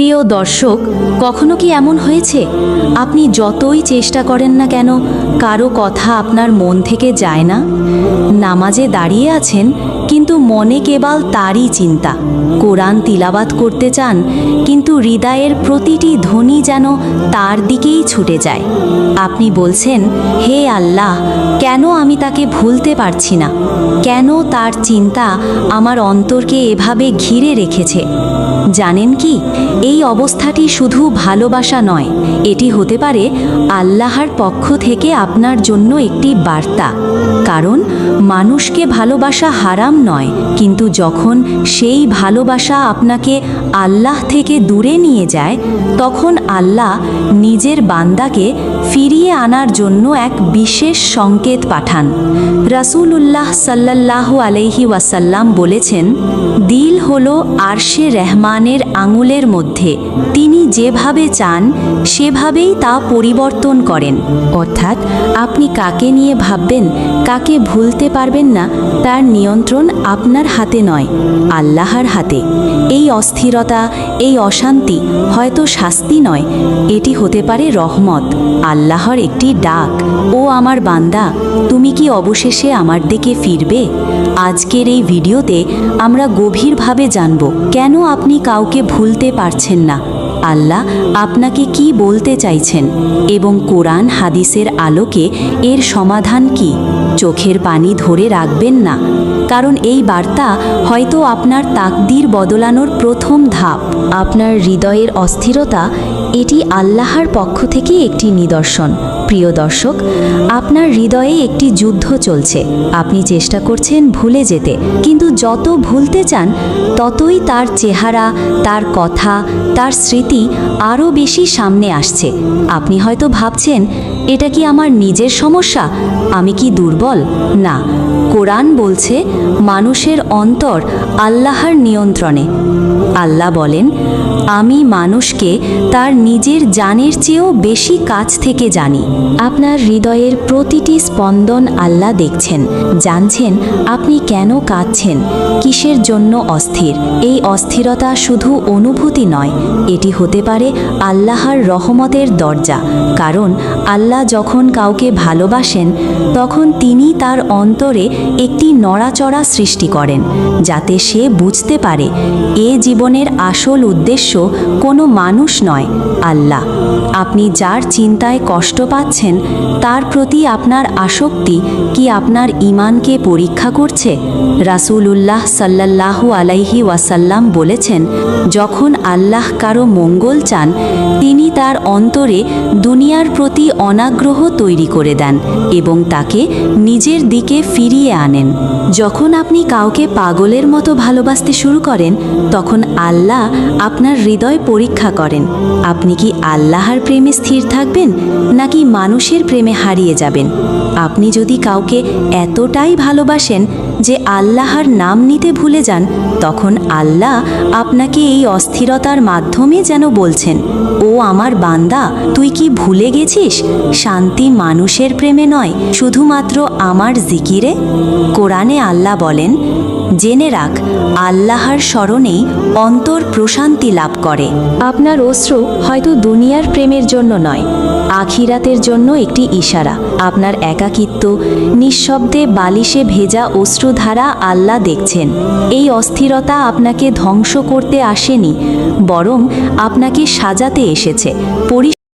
প্রিয় দর্শক, কখনো কি এমন হয়েছে? আপনি যতই চেষ্টা করেন না কেন, কারও কথা আপনার মন থেকে যায় না? নামাজে দাঁড়িয়ে আছেন কিন্তু মনে কেবল তারই চিন্তা। কোরআন তিলাবাত করতে চান, কিন্তু হৃদয়ের প্রতিটি ধ্বনি যেন তার দিকেই ছুটে যায়। আপনি বলছেন, হে আল্লাহ, কেন আমি তাকে ভুলতে পারছি না? কেন তার চিন্তা আমার অন্তরকে এভাবে ঘিরে রেখেছে? জানেন কি, এই অবস্থাটি শুধু ভালোবাসা নয়, এটি হতে পারে আল্লাহর পক্ষ থেকে আপনার জন্য একটি বার্তা। কারণ, মানুষকে ভালোবাসা হারাম নয়। কিন্তু যখন সেই ভালোবাসা আপনাকে আল্লাহ থেকে দূরে নিয়ে যায়, তখন আল্লাহ নিজের বান্দাকে ফিরিয়ে আনার জন্য এক বিশেষ সংকেত পাঠান। রাসূলুল্লাহ সাল্লাল্লাহু আলাইহি ওয়াসাল্লাম বলেছেন, দিল হল আরশে রহমানের আঙুলের মধ্যে। তিনি যেভাবে চান, সেভাবেই তা পরিবর্তন করেন। অর্থাৎ আপনি কাকে নিয়ে ভাববেন, কাকে ভুলতে পারবেন না, তার নিয়ন্ত্রণ আপনার হাতে নয়, আল্লাহর হাতে। এই অস্থিরতা, এই অশান্তি হয়তো শাস্তি নয়, এটি হতে পারে রহমত, আল্লাহর একটি ডাক। ও আমার বান্দা, তুমি কি অবশেষে আমার দিকে ফিরবে? আজকের এই ভিডিওতে আমরা গভীরভাবে জানব, কেন আপনি কাউকে ভুলতে পারছেন না? আল্লাহ আপনাকে কি বলতে চাইছেন? এবং কোরআন হাদিসের আলোকে এর সমাধান কি? চোখের পানি ধরে রাখবেন না? কারণ এই বার্তা হয়তো আপনার তাকদির বদলানোর প্রথম ধাপ। আপনার হৃদয়ের অস্থিরতা, এটি আল্লাহর পক্ষ থেকে একটি নিদর্শন। প্রিয় দর্শক, আপনার হৃদয়ে একটি যুদ্ধ চলছে। আপনি চেষ্টা করছেন ভুলে যেতে, কিন্তু যত ভুলতে চান, ততই তার চেহারা, তার কথা, তার স্মৃতি আরও বেশি সামনে আসছে। আপনি হয়তো ভাবছেন এটা কি আমার নিজের সমস্যা? আমি কি দুর্বল? না। কোরআন বলছে, মানুষের অন্তর আল্লাহর নিয়ন্ত্রণে। আল্লাহ বলেন, আমি মানুষকে তার নিজের জানের চেয়েও বেশি কাছ থেকে জানি। আপনার হৃদয়ের প্রতিটি স্পন্দন আল্লাহ দেখছেন। জানছেন, আপনি কেন কাঁদছেন? কিসের জন্য অস্থির? এই অস্থিরতা শুধু অনুভূতি নয়, এটি হতে পারে আল্লাহর রহমতের দরজা। কারণ আল্লাহ যখন কাউকে ভালোবাসেন, তখন তিনি তার অন্তরে একটি নড়াচড়া সৃষ্টি করেন, যাতে সে বুঝতে পারে এ জীবনের আসল উদ্দেশ্য কোনো মানুষ নয়, আল্লাহ। আপনি যার চিন্তায় কষ্ট পাচ্ছেন, তার প্রতি আপনার আসক্তি কি আপনার ইমানকে পরীক্ষা করছে? রাসূলুল্লাহ সাল্লাল্লাহু আলাইহি ওয়াসাল্লাম বলেছেন, যখন আল্লাহ কারও মঙ্গল চান, তিনি তার অন্তরে দুনিয়ার প্রতি অনাগ্রহ তৈরি করে দেন এবং তাকে নিজের দিকে ফিরিয়ে আনেন। যখন আপনি কাউকে পাগলের মতো ভালোবাসতে শুরু করেন, তখন আল্লাহ আপনার হৃদয় পরীক্ষা করেন। আপনি কি আল্লাহর প্রেমে স্থির থাকবেন, নাকি মানুষের প্রেমে হারিয়ে যাবেন? আপনি যদি কাউকে এতটাই ভালোবাসেন যে আল্লাহর নাম নিতে ভুলে যান, তখন আল্লাহ আপনাকে এই অস্থিরতার মাধ্যমে যেন বলছেন, ও আমার বান্দা, তুই কি ভুলে গেছিস? শান্তি মানুষের প্রেমে নয়, শুধুমাত্র আমার জিকিরে? কোরআনে আল্লাহ বলেন জেনে রাখ, আল্লাহর স্মরণেই অন্তর প্রশান্তি লাভ করে। আপনার অশ্রু হয়তো দুনিয়ার প্রেমের জন্য নয়, আখিরাতের জন্য একটি ইশারা। আপনার একাকিত্ব, নিঃশব্দে বালিশে ভেজা অশ্রুধারা আল্লাহ দেখছেন। এই অস্থিরতা আপনাকে ধ্বংস করতে আসেনি, বরং আপনাকে সাজাতে এসেছে।